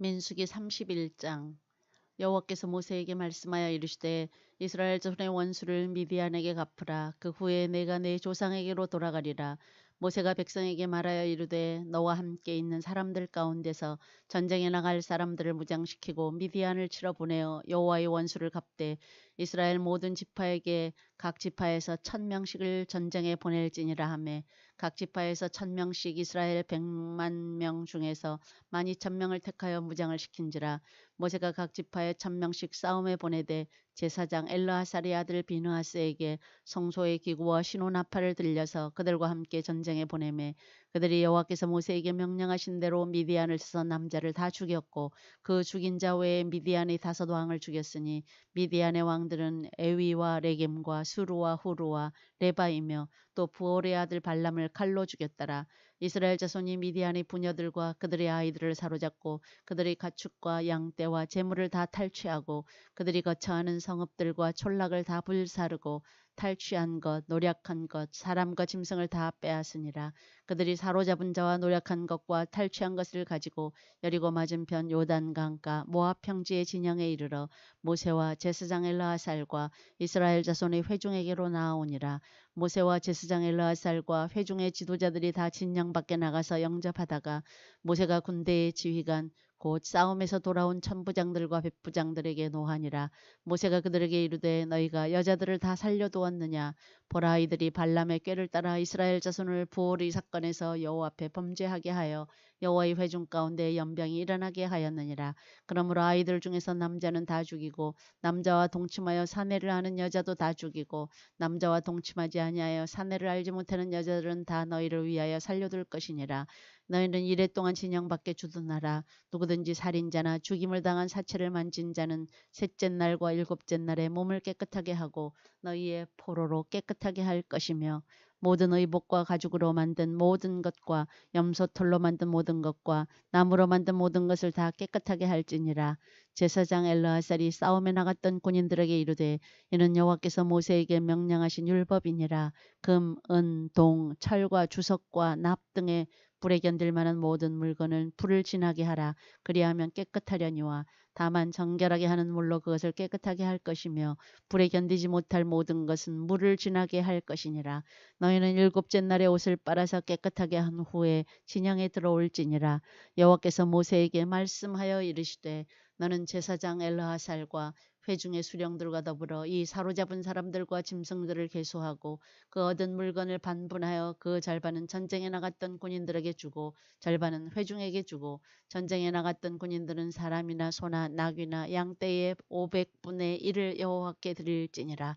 민수기 31장. 여호와께서 모세에게 말씀하여 이르시되 이스라엘 자손의 원수를 미디안에게 갚으라. 그 후에 내가 내 조상에게로 돌아가리라. 모세가 백성에게 말하여 이르되 너와 함께 있는 사람들 가운데서 전쟁에 나갈 사람들을 무장시키고 미디안을 치러 보내어 여호와의 원수를 갚되 이스라엘 모든 지파에게 각 지파에서 천 명씩을 전쟁에 보낼지니라 하매 각 지파에서 천 명씩 이스라엘 백만 명 중에서 만 이천 명을 택하여 무장을 시킨지라. 모세가 각 지파에 천 명씩 싸움에 보내되 제사장 엘르하사리 아들 비느하스에게 성소의 기구와 신호나팔을 들려서 그들과 함께 전쟁에 보내매 그들이 여호와께서 모세에게 명령하신 대로 미디안을 쳐서 남자를 다 죽였고 그 죽인 자 외에 미디안의 다섯 왕을 죽였으니 미디안의 왕들은 에위와 레겜과 수루와 후루와 레바이며 또 부올의 아들 발람을 칼로 죽였더라. 이스라엘 자손이 미디안의 부녀들과 그들의 아이들을 사로잡고 그들의 가축과 양떼와 재물을 다 탈취하고 그들이 거처하는 성읍들과 촌락을 다 불사르고 탈취한 것, 노력한 것, 사람과 짐승을 다 빼앗으니라. 그들이 사로잡은 자와 노력한 것과 탈취한 것을 가지고 여리고 맞은편 요단 강가 모압 평지의 진영에 이르러 모세와 제사장 엘르하살과 이스라엘 자손의 회중에게로 나아오니라. 모세와 제사장 엘르하살과 회중의 지도자들이 다 진영 밖에 나가서 영접하다가 모세가 군대의 지휘관 곧 싸움에서 돌아온 천부장들과 백부장들에게 노하니라. 모세가 그들에게 이르되 너희가 여자들을 다 살려두었느냐. 보라 이들이 발람의 꾀를 따라 이스라엘 자손을 부올이 사건에서 여호와 앞에 범죄하게 하여 여호와의 회중 가운데 연병이 일어나게 하였느니라. 그러므로 아이들 중에서 남자는 다 죽이고 남자와 동침하여 사내를 하는 여자도 다 죽이고 남자와 동침하지 아니하여 사내를 알지 못하는 여자들은 다 너희를 위하여 살려둘 것이니라. 너희는 이래 동안 진영 밖에 주둔하라. 누구든지 살인자나 죽임을 당한 사체를 만진 자는 셋째 날과 일곱째 날에 몸을 깨끗하게 하고 너희의 포로로 깨끗하게 할 것이며 모든 의복과 가죽으로 만든 모든 것과 염소털로 만든 모든 것과 나무로 만든 모든 것을 다 깨끗하게 할지니라. 제사장 엘르하살이 싸움에 나갔던 군인들에게 이르되 이는 여호와께서 모세에게 명령하신 율법이니라. 금, 은, 동, 철과 주석과 납 등의 불에 견딜 만한 모든 물건은 불을 지나게 하라. 그리하면 깨끗하려니와 다만 정결하게 하는 물로 그것을 깨끗하게 할 것이며 불에 견디지 못할 모든 것은 물을 지나게 할 것이니라. 너희는 일곱째 날에 옷을 빨아서 깨끗하게 한 후에 진영에 들어올지니라. 여호와께서 모세에게 말씀하여 이르시되 너는 제사장 엘르하살과 회중의 수령들과 더불어 이 사로잡은 사람들과 짐승들을 계수하고 그 얻은 물건을 반분하여 그 절반은 전쟁에 나갔던 군인들에게 주고 절반은 회중에게 주고 전쟁에 나갔던 군인들은 사람이나 소나 낙이나 양떼의 500분의 1을 여호와께 드릴지니라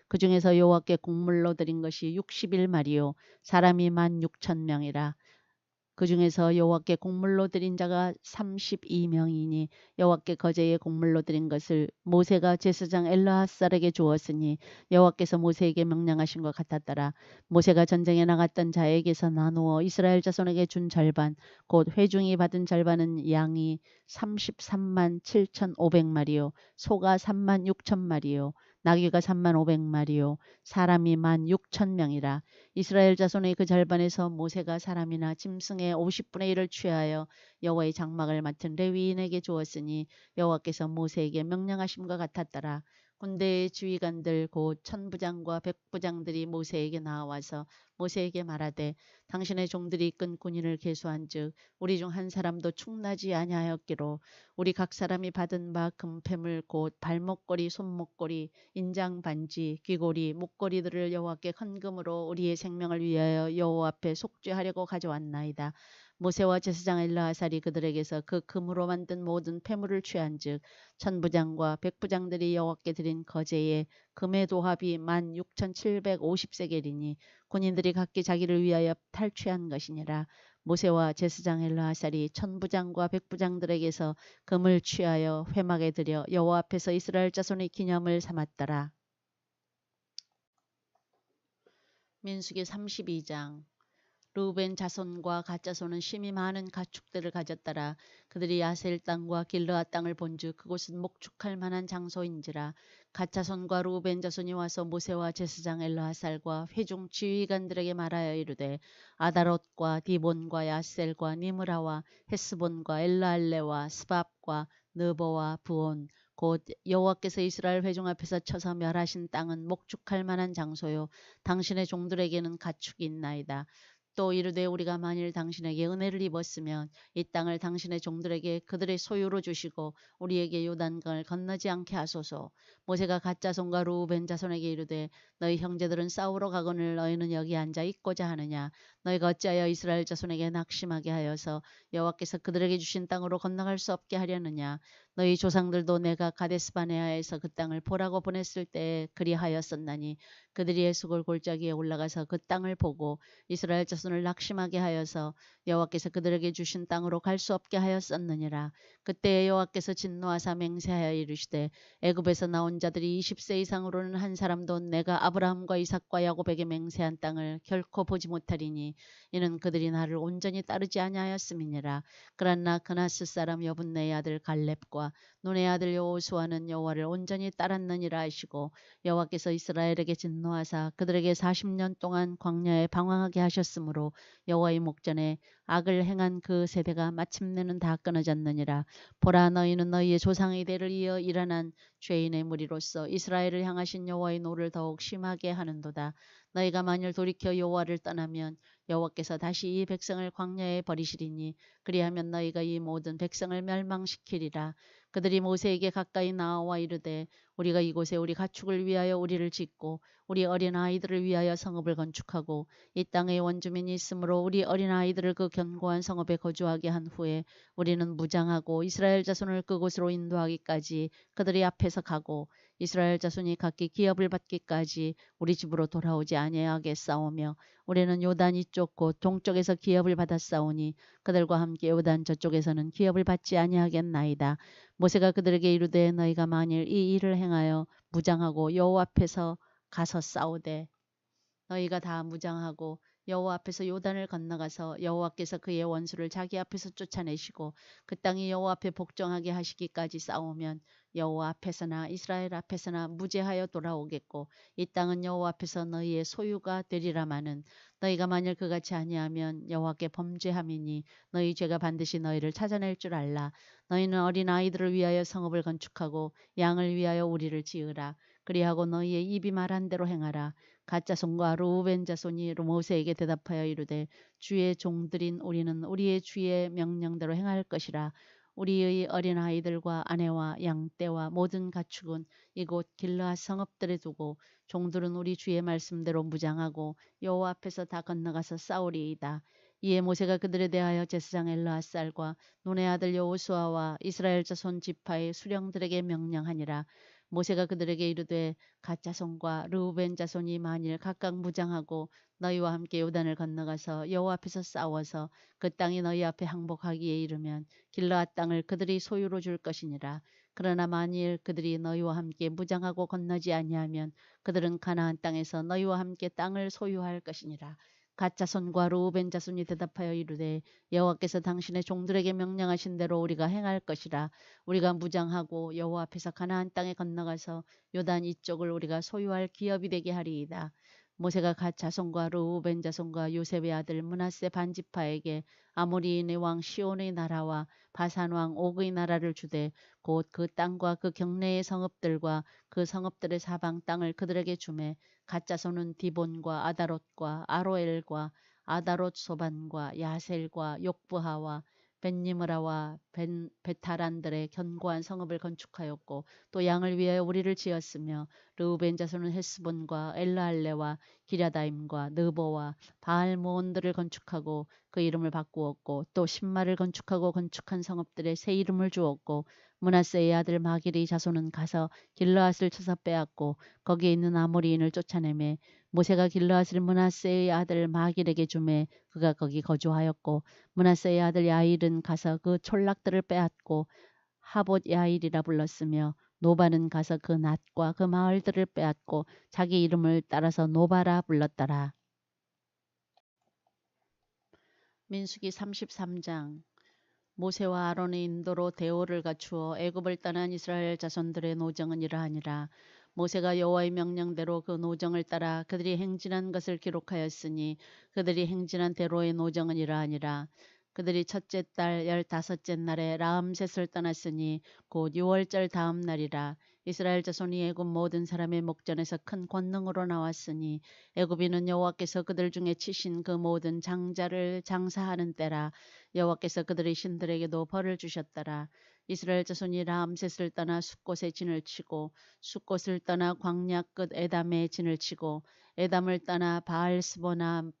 그 중에서 여호와께 곡물로 드린 것이 61마리요 사람이 만 6천 명이라 그 중에서 여호와께 곡물로 드린 자가 32명이니 여호와께 거제에 곡물로 드린 것을 모세가 제사장 엘라하살에게 주었으니 여호와께서 모세에게 명령하신 것 같았더라. 모세가 전쟁에 나갔던 자에게서 나누어 이스라엘 자손에게 준 절반 곧 회중이 받은 절반은 양이 33만 7천 5백 마리요 소가 3만 6천 마리요 나귀가 3만 5백마리요 사람이 만 6천 명이라. 이스라엘 자손의 그 절반에서 모세가 사람이나 짐승의 50분의 1을 취하여 여호와의 장막을 맡은 레위인에게 주었으니 여호와께서 모세에게 명령하심과 같았더라 군대의 지휘관들 곧 천부장과 백부장들이 모세에게 나와서 모세에게 말하되 당신의 종들이 이끈 군인을 계수한즉 우리 중 한 사람도 충나지 아니하였기로 우리 각 사람이 받은 바 금패물 곧 발목걸이 손목걸이 인장 반지 귀고리 목걸이들을 여호와께 헌금으로 우리의 생명을 위하여 여호와 앞에 속죄하려고 가져왔나이다. 모세와 제사장 엘라하살이 그들에게서 그 금으로 만든 모든 폐물을 취한즉 천부장과 백부장들이 여호와께 드린 거제에 금의 도합이 만 6,750세겔이니 군인들이 각기 자기를 위하여 탈취한 것이니라. 모세와 제사장 엘라하살이 천부장과 백부장들에게서 금을 취하여 회막에 들여 여호와 앞에서 이스라엘 자손의 기념을 삼았더라. 민수기 32장 루벤 자손과 가짜손은 심히 많은 가축들을 가졌더라. 그들이 야셀 땅과 길르아 땅을 본즉 그곳은 목축할 만한 장소인지라. 가짜손과 루벤 자손이 와서 모세와 제사장 엘라하살과 회중 지휘관들에게 말하여 이르되 아다롯과 디본과 야셀과 니므라와 헤스본과 엘라알레와 스밥과 느보와 부온 곧 여호와께서 이스라엘 회중 앞에서 쳐서 멸하신 땅은 목축할 만한 장소요 당신의 종들에게는 가축이 있나이다. 또 이르되 우리가 만일 당신에게 은혜를 입었으면 이 땅을 당신의 종들에게 그들의 소유로 주시고 우리에게 요단강을 건너지 않게 하소서. 모세가 가짜손과 루벤 자손에게 이르되 너희 형제들은 싸우러 가거늘 너희는 여기 앉아 있고자 하느냐. 너희가 어찌하여 이스라엘 자손에게 낙심하게 하여서 여호와께서 그들에게 주신 땅으로 건너갈 수 없게 하려느냐. 너희 조상들도 내가 가데스바네아에서 그 땅을 보라고 보냈을 때 그리하였었나니 그들이 에스골 골짜기에 올라가서 그 땅을 보고 이스라엘 자손을 낙심하게 하여서 여호와께서 그들에게 주신 땅으로 갈 수 없게 하였었느니라. 그때 여호와께서 진노하사 맹세하여 이르시되 애굽에서 나온 자들이 20세 이상으로는 한 사람도 내가 아브라함과 이삭과 야곱에게 맹세한 땅을 결코 보지 못하리니 이는 그들이 나를 온전히 따르지 아니하였음이니라. 그러나 그나스 사람 여분네의 아들 갈렙과 눈의 아들 여호수아는 여호와를 온전히 따랐느니라 하시고 여호와께서 이스라엘에게 진노하사 그들에게 40년 동안 광야에 방황하게 하셨으므로 여호와의 목전에 악을 행한 그 세대가 마침내는 다 끊어졌느니라. 보라 너희는 너희의 조상의 대를 이어 일어난 죄인의 무리로서 이스라엘을 향하신 여호와의 노를 더욱 심하게 하는도다. 너희가 만일 돌이켜 여호와를 떠나면 여호와께서 다시 이 백성을 광야에 버리시리니 그리하면 너희가 이 모든 백성을 멸망시키리라. 그들이 모세에게 가까이 나와 이르되 우리가 이곳에 우리 가축을 위하여 우리를 짓고 우리 어린 아이들을 위하여 성읍을 건축하고 이 땅에 원주민이 있으므로 우리 어린 아이들을 그 견고한 성읍에 거주하게 한 후에 우리는 무장하고 이스라엘 자손을 그곳으로 인도하기까지 그들이 앞에서 가고 이스라엘 자손이 각기 기업을 받기까지 우리 집으로 돌아오지 아니하겠사오며 우리는 요단 이쪽 곧 동쪽에서 기업을 받았사오니 그들과 함께 요단 저쪽에서는 기업을 받지 아니하겠나이다. 모세가 그들에게 이르되 너희가 만일 이 일을 행 하여 무장하고 여호와 앞에서 가서 싸우되 너희가 다 무장하고 여호와 앞에서 요단을 건너가서 여호와께서 그의 원수를 자기 앞에서 쫓아내시고 그 땅이 여호와 앞에 복종하게 하시기까지 싸우면 여호와 앞에서나 이스라엘 앞에서나 무죄하여 돌아오겠고 이 땅은 여호와 앞에서 너희의 소유가 되리라마는 너희가 만일 그같이 아니하면 여호와께 범죄함이니 너희 죄가 반드시 너희를 찾아낼 줄 알라. 너희는 어린 아이들을 위하여 성읍을 건축하고 양을 위하여 우리를 지으라. 그리하고 너희의 입이 말한 대로 행하라 가짜손과 루벤 자손이 모세에게 대답하여 이르되 주의 종들인 우리는 우리의 주의 명령대로 행할 것이라 우리의 어린 아이들과 아내와 양떼와 모든 가축은 이곳 길르앗 성읍들에 두고 종들은 우리 주의 말씀대로 무장하고 여호와 앞에서 다 건너가서 싸우리이다. 이에 모세가 그들에 대하여 제사장 엘라앗살과 눈의 아들 여호수아와 이스라엘 자손 지파의 수령들에게 명령하니라. 모세가 그들에게 이르되 가짜손과 르우벤 자손이 만일 각각 무장하고 너희와 함께 요단을 건너가서 여호와 앞에서 싸워서 그 땅이 너희 앞에 항복하기에 이르면 길라앗 땅을 그들이 소유로 줄 것이니라. 그러나 만일 그들이 너희와 함께 무장하고 건너지 아니하면 그들은 가나안 땅에서 너희와 함께 땅을 소유할 것이니라. 가짜손과 루벤 자손이 대답하여 이르되 여호와께서 당신의 종들에게 명령하신 대로 우리가 행할 것이라 우리가 무장하고 여호와 앞에서 가나안 땅에 건너가서 요단 이쪽을 우리가 소유할 기업이 되게 하리이다. 모세가 갓 자손과 르우벤 자손과 요셉의 아들 문하세 반지파에게 아모리인의 왕 시온의 나라와 바산 왕 옥의 나라를 주되 곧 그 땅과 그 경내의 성읍들과 그 성읍들의 사방 땅을 그들에게 주매 갓 자손은 디본과 아다롯과 아로엘과 아다롯 소반과 야셀과 욕부하와 벤니므라와 벤, 베타란들의 견고한 성읍을 건축하였고 또 양을 위하여 우리를 지었으며 르우벤 자손은 헤스본과 엘라알레와 기랴다임과 느보와 바알모온들을 건축하고 그 이름을 바꾸었고 또 신마를 건축하고 건축한 성읍들의 새 이름을 주었고 문하세의 아들 마길의 자손은 가서 길르앗을 쳐서 빼앗고 거기에 있는 아모리인을 쫓아내매 모세가 길르앗을 문하세의 아들 마길에게 주매 그가 거기 거주하였고 문하세의 아들 야일은 가서 그 촌락들을 빼앗고 하봇 야일이라 불렀으며 노바는 가서 그 낫과 그 마을들을 빼앗고 자기 이름을 따라서 노바라 불렀더라. 민수기 33장 모세와 아론의 인도로 대오를 갖추어 애굽을 떠난 이스라엘 자손들의 노정은 이러하니라. 모세가 여호와의 명령대로 그 노정을 따라 그들이 행진한 것을 기록하였으니 그들이 행진한 대로의 노정은 이러하니라. 그들이 첫째 달 열다섯째 날에 라암셋을 떠났으니 곧 6월절 다음 날이라. 이스라엘 자손이 애굽 모든 사람의 목전에서 큰 권능으로 나왔으니 애굽인은 여호와께서 그들 중에 치신 그 모든 장자를 장사하는 때라. 여호와께서 그들의 신들에게도 벌을 주셨더라. 이스라엘 자손이 라암셋을 떠나 숫곳에 진을 치고 숫곳을 떠나 광야 끝 에담에 진을 치고 에담을 떠나 바알스보나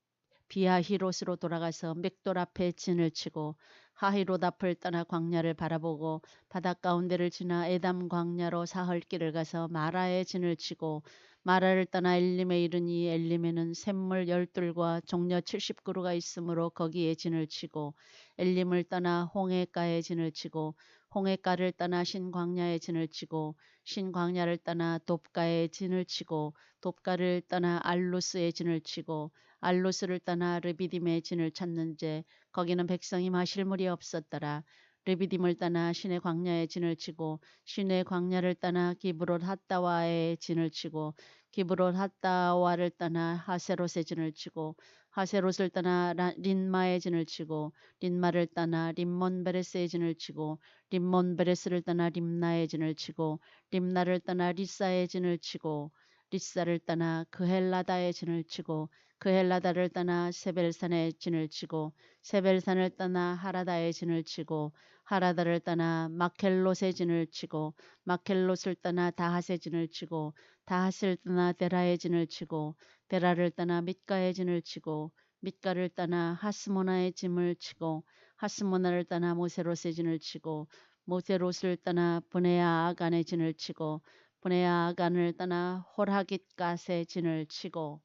비아히롯으로 돌아가서 맥돌 앞에 진을 치고 하히롯 앞을 떠나 광야를 바라보고 바닷 가운데를 지나 에담 광야로 사흘길을 가서 마라에 진을 치고 마라를 떠나 엘림에 이르니 엘림에는 샘물 열둘과 종려 70그루가 있으므로 거기에 진을 치고 엘림을 떠나 홍해가에 진을 치고 홍해가를 떠나 신광야에 진을 치고 신광야를 떠나 돕가에 진을 치고 돕가를 떠나 알루스에 진을 치고 알루스를 떠나 르비딤에 진을 쳤는지 거기는 백성이 마실 물이 없었더라. 르비딤을 떠나 신의 광야에 진을 치고 신의 광야를 떠나 기브롯 핫다와에 진을 치고 기브롯 핫다와를 떠나 하세롯에 진을 치고 하세롯을 떠나 린마에 진을 치고 린마를 떠나 림몬베레스에 진을 치고 림몬베레스를 떠나 림나에 진을 치고 림나를 떠나 리사에 진을 치고 리사를 떠나 그헬라다에 진을 치고 그 헬라다를 떠나 세벨산에 진을 치고 세벨산을 떠나 하라다에 진을 치고 하라다를 떠나 마켈롯에 진을 치고 마켈롯을 떠나 다하세 진을 치고 다하스를 떠나 데라에 진을 치고 데라를 떠나 밑가에 진을 치고 밑가를 떠나 하스모나의 짐을 치고 하스모나를 떠나 모세롯의 진을 치고 모세롯을 떠나 브네아 아간의 진을 치고 브네아 아간을 떠나 홀하깃갓의 진을 치고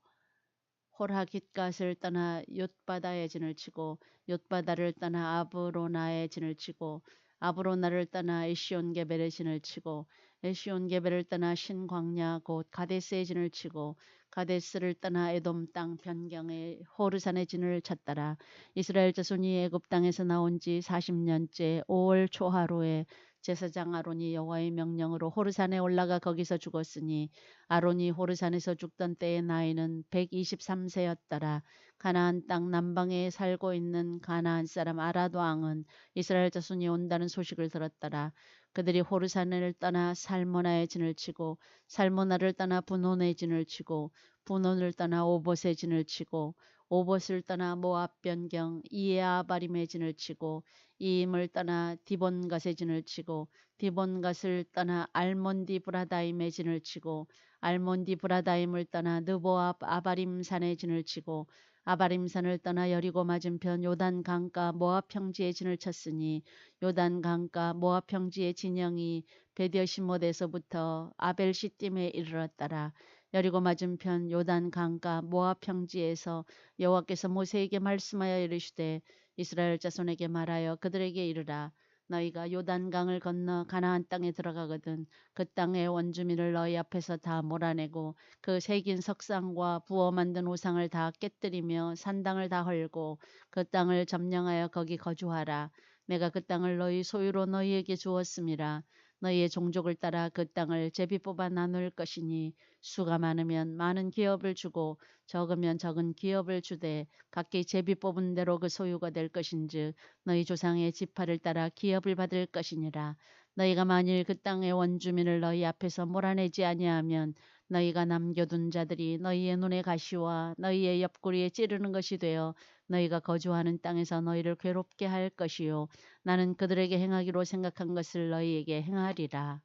홀하깃갓을 떠나 옅바다의 진을 치고 옅바다를 떠나 아브로나의 진을 치고 아브로나를 떠나 에시온 게벨의 진을 치고 에시온 게벨을 떠나 신광야 곧 가데스의 진을 치고 가데스를 떠나 에돔 땅 변경의 호르산의 진을 쳤더라. 이스라엘 자손이 애굽 땅에서 나온 지 40년째 5월 초하루에 제사장 아론이 여호와의 명령으로 호르산에 올라가 거기서 죽었으니 아론이 호르산에서 죽던 때의 나이는 123세였더라. 가나안 땅 남방에 살고 있는 가나안 사람 아라도 왕은 이스라엘 자손이 온다는 소식을 들었더라. 그들이 호르산을 떠나 살모나의 진을 치고 살모나를 떠나 분혼의 진을 치고 분혼을 떠나 오봇의 진을 치고 오봇을 떠나 모압 변경 이에아바림의 진을 치고 이임을 떠나 디본갓의 진을 치고 디본갓을 떠나 알몬디 브라다임의 진을 치고 알몬디 브라다임을 떠나 느보압 아바림산의 진을 치고 아바림산을 떠나 여리고 맞은편 요단 강가 모압 평지의 진을 쳤으니 요단 강가 모압 평지의 진영이 베디어시못에서부터 아벨시팀에 이르렀더라. 여리고 맞은편 요단 강가 모압 평지에서 여호와께서 모세에게 말씀하여 이르시되 이스라엘 자손에게 말하여 그들에게 이르라. 너희가 요단강을 건너 가나안 땅에 들어가거든 그 땅의 원주민을 너희 앞에서 다 몰아내고 그 새긴 석상과 부어 만든 우상을 다 깨뜨리며 산당을 다 헐고 그 땅을 점령하여 거기 거주하라. 내가 그 땅을 너희 소유로 너희에게 주었음이라 너희의 종족을 따라 그 땅을 제비 뽑아 나눌 것이니 수가 많으면 많은 기업을 주고 적으면 적은 기업을 주되 각기 제비 뽑은 대로 그 소유가 될 것인즉 너희 조상의 지파를 따라 기업을 받을 것이니라. 너희가 만일 그 땅의 원주민을 너희 앞에서 몰아내지 아니하면 너희가 남겨둔 자들이 너희의 눈에 가시와 너희의 옆구리에 찌르는 것이 되어 너희가 거주하는 땅에서 너희를 괴롭게 할 것이요. 나는 그들에게 행하기로 생각한 것을 너희에게 행하리라.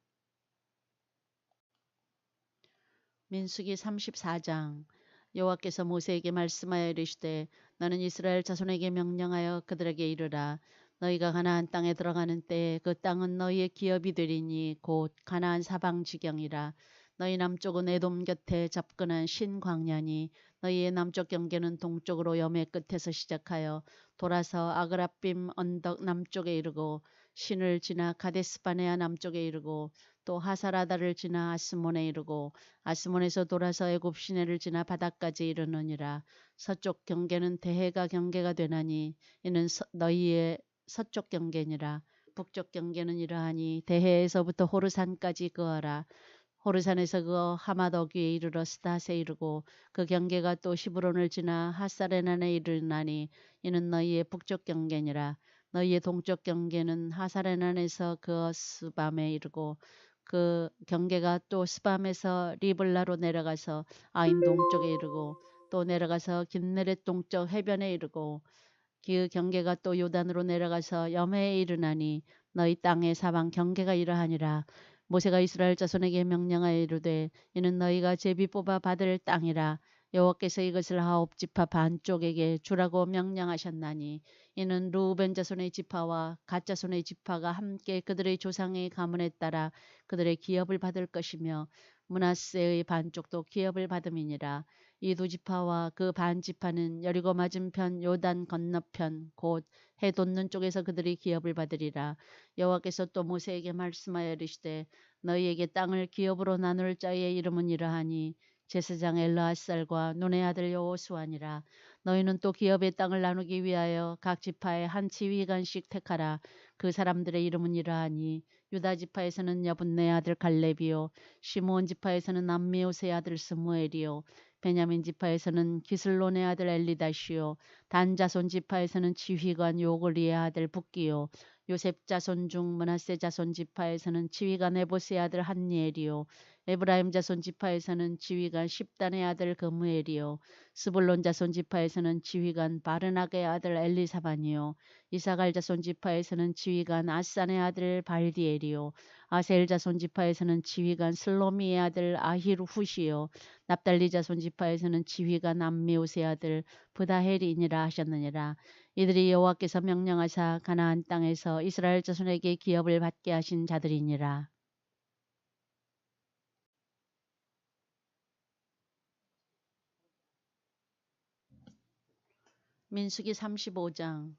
민수기 34장. 여호와께서 모세에게 말씀하여 이르시되 너는 이스라엘 자손에게 명령하여 그들에게 이르라. 너희가 가나안 땅에 들어가는 때에 그 땅은 너희의 기업이 되리니 곧 가나안 사방 지경이라 너희 남쪽은 에돔 곁에 접근한 신광야니 너희의 남쪽 경계는 동쪽으로 염해 끝에서 시작하여 돌아서 아그라빔 언덕 남쪽에 이르고 신을 지나 가데스바네아 남쪽에 이르고 또 하사라다를 지나 아스몬에 이르고 아스몬에서 돌아서 애굽 시내를 지나 바다까지 이르느니라. 서쪽 경계는 대해가 경계가 되나니 이는 서, 너희의 서쪽 경계니라. 북쪽 경계는 이러하니 대해에서부터 호르산까지 그어라 호르산에서 그 하마더기에 이르러 스다세 이르고 그 경계가 또 시브론을 지나 하사레난에 이르나니 이는 너희의 북쪽 경계니라. 너희의 동쪽 경계는 하사레난에서 그 스밤에 이르고 그 경계가 또 스밤에서 리블라로 내려가서 아인 동쪽에 이르고 또 내려가서 긴네렛 동쪽 해변에 이르고 그 경계가 또 요단으로 내려가서 염해에 이르나니 너희 땅의 사방 경계가 이러하니라. 모세가 이스라엘 자손에게 명령하여 이르되 이는 너희가 제비 뽑아 받을 땅이라. 여호와께서 이것을 아홉 지파 반쪽에게 주라고 명령하셨나니 이는 루벤 자손의 지파와 갓 자손의 지파가 함께 그들의 조상의 가문에 따라 그들의 기업을 받을 것이며 문하세의 반쪽도 기업을 받음이니라 이두 지파와 그 반 지파는 여리고 맞은편 요단 건너편 곧 해 돋는 쪽에서 그들이 기업을 받으리라. 여호와께서 또 모세에게 말씀하여 이르시되 너희에게 땅을 기업으로 나눌 자의 이름은 이러하니 제사장 엘라앗살과 눈의 아들 여호수아니라. 너희는 또 기업의 땅을 나누기 위하여 각 지파에 한 지휘관씩 택하라. 그 사람들의 이름은 이러하니 유다 지파에서는 여분네 아들 갈렙이요 시므온 지파에서는 남미옷의 아들 스무엘이요 베냐민 지파에서는 기슬론의 아들 엘리다시요 단 자손 지파에서는 지휘관 요골리의 아들 북기요 요셉 자손 중 문하세 자손 지파에서는 지휘관 에보스의 아들 한니엘이요 에브라임 자손 지파에서는 지휘관 십단의 아들 금무엘이요 스불론 자손 지파에서는 지휘관 바르나의 아들 엘리사반이요 이사갈 자손 지파에서는 지휘관 아산의 아들 발디엘이요 아셀 자손 지파에서는 지휘관 슬로미의 아들 아히루후시요. 납달리 자손 지파에서는 지휘관 암미오세 아들 부다헬이니라 하셨느니라. 이들이 여호와께서 명령하사 가나안 땅에서 이스라엘 자손에게 기업을 받게 하신 자들이니라. 민수기 35장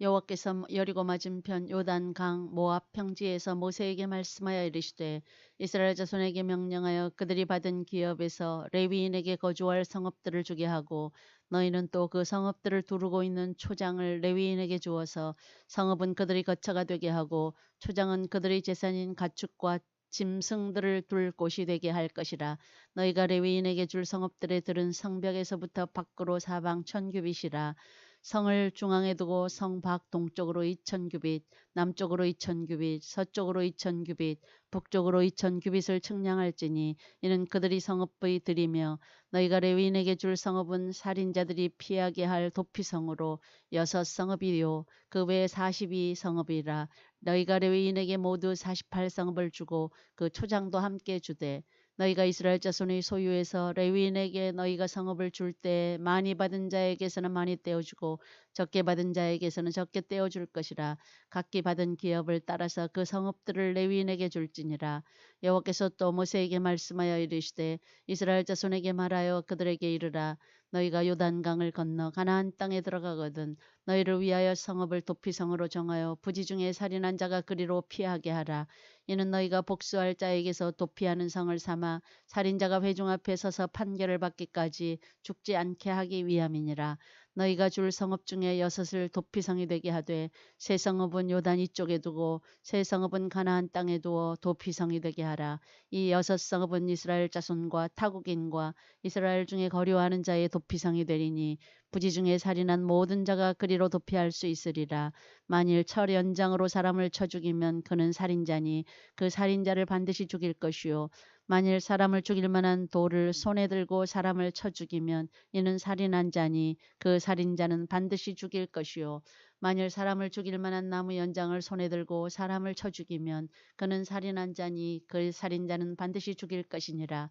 여호와께서 여리고 맞은편 요단강 모압 평지에서 모세에게 말씀하여 이르시되 이스라엘 자손에게 명령하여 그들이 받은 기업에서 레위인에게 거주할 성읍들을 주게 하고 너희는 또 그 성읍들을 두르고 있는 초장을 레위인에게 주어서 성읍은 그들이 거처가 되게 하고 초장은 그들의 재산인 가축과 짐승들을 둘 곳이 되게 할 것이라. 너희가 레위인에게 줄 성읍들의 들은 성벽에서부터 밖으로 사방 천규빗이라 성을 중앙에 두고 성 밖 동쪽으로 2천 규빗, 남쪽으로 2천 규빗, 서쪽으로 2천 규빗, 북쪽으로 2천 규빗을 측량할지니 이는 그들이 성읍의 들이며 너희가 레위인에게 줄 성읍은 살인자들이 피하게 할 도피성으로 여섯 성읍이요. 그 외에 42 성읍이라. 너희가 레위인에게 모두 48 성읍을 주고 그 초장도 함께 주되 너희가 이스라엘 자손의 소유에서 레위인에게 너희가 성읍을 줄 때 많이 받은 자에게서는 많이 떼어주고 적게 받은 자에게서는 적게 떼어줄 것이라. 각기 받은 기업을 따라서 그 성읍들을 레위인에게 줄지니라. 여호와께서 또 모세에게 말씀하여 이르시되 이스라엘 자손에게 말하여 그들에게 이르라 너희가 요단강을 건너 가나안 땅에 들어가거든 너희를 위하여 성읍을 도피성으로 정하여 부지 중에 살인한 자가 그리로 피하게 하라. 이는 너희가 복수할 자에게서 도피하는 성을 삼아 살인자가 회중 앞에 서서 판결을 받기까지 죽지 않게 하기 위함이니라. 너희가 줄 성읍 중에 여섯을 도피성이 되게 하되 세 성읍은 요단 이쪽에 두고 세 성읍은 가나안 땅에 두어 도피성이 되게 하라. 이 여섯 성읍은 이스라엘 자손과 타국인과 이스라엘 중에 거류하는 자의 도피성이 되리니 부지 중에 살인한 모든 자가 그리로 도피할 수 있으리라. 만일 철 연장으로 사람을 쳐 죽이면 그는 살인자니 그 살인자를 반드시 죽일 것이요. 만일 사람을 죽일 만한 돌을 손에 들고 사람을 쳐 죽이면 이는 살인한 자니 그 살인자는 반드시 죽일 것이요. 만일 사람을 죽일 만한 나무 연장을 손에 들고 사람을 쳐 죽이면 그는 살인한 자니 그 살인자는 반드시 죽일 것이니라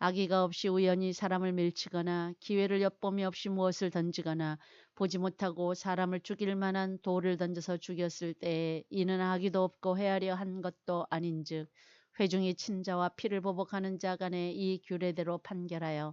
아기가 없이 우연히 사람을 밀치거나 기회를 엿봄이 없이 무엇을 던지거나 보지 못하고 사람을 죽일 만한 돌을 던져서 죽였을 때에 이는 아기도 없고 헤아려 한 것도 아닌즉 회중이 친자와 피를 보복하는 자 간에 이 규례대로 판결하여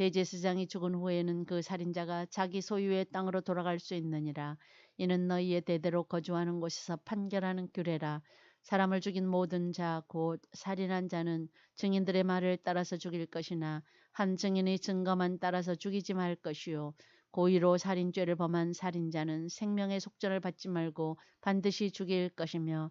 대제사장이 죽은 후에는 그 살인자가 자기 소유의 땅으로 돌아갈 수 있느니라. 이는 너희의 대대로 거주하는 곳에서 판결하는 규례라. 사람을 죽인 모든 자 곧 살인한 자는 증인들의 말을 따라서 죽일 것이나 한 증인의 증거만 따라서 죽이지 말 것이요 고의로 살인죄를 범한 살인자는 생명의 속전을 받지 말고 반드시 죽일 것이며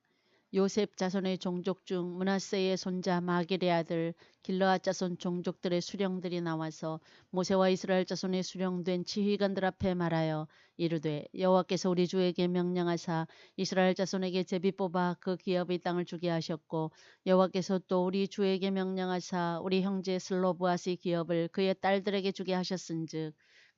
요셉 자손의 종족 중 문하세의 손자 마길의 아들 길러앗 자손 종족들의 수령들이 나와서 모세와 이스라엘 자손의 수령된 지휘관들 앞에 말하여 이르되 여호와께서 우리 주에게 명령하사 이스라엘 자손에게 제비 뽑아 그 기업의 땅을 주게 하셨고 여호와께서 또 우리 주에게 명령하사 우리 형제 슬로브아스의 기업을 그의 딸들에게 주게 하셨은즉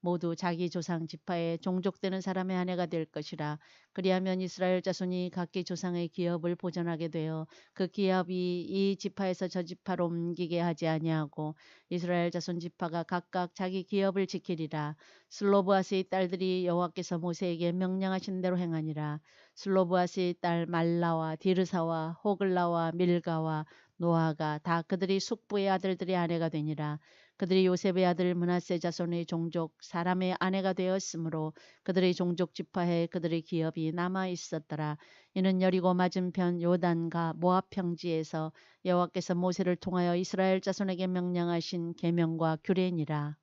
모두 자기 조상 지파에 종족되는 사람의 아내가 될 것이라. 그리하면 이스라엘 자손이 각기 조상의 기업을 보존하게 되어 그 기업이 이 지파에서 저 지파로 옮기게 하지 아니하고 이스라엘 자손 지파가 각각 자기 기업을 지키리라. 슬로브아스의 딸들이 여호와께서 모세에게 명령하신 대로 행하니라. 슬로브아스의 딸 말라와 디르사와 호글라와 밀가와 노아가 다 그들이 숙부의 아들들의 아내가 되니라. 그들이 요셉의 아들 문하세 자손의 종족 사람의 아내가 되었으므로 그들의 종족 지파에 그들의 기업이 남아 있었더라. 이는 여리고 맞은편 요단과 모압 평지에서 여호와께서 모세를 통하여 이스라엘 자손에게 명령하신 계명과 규례니라.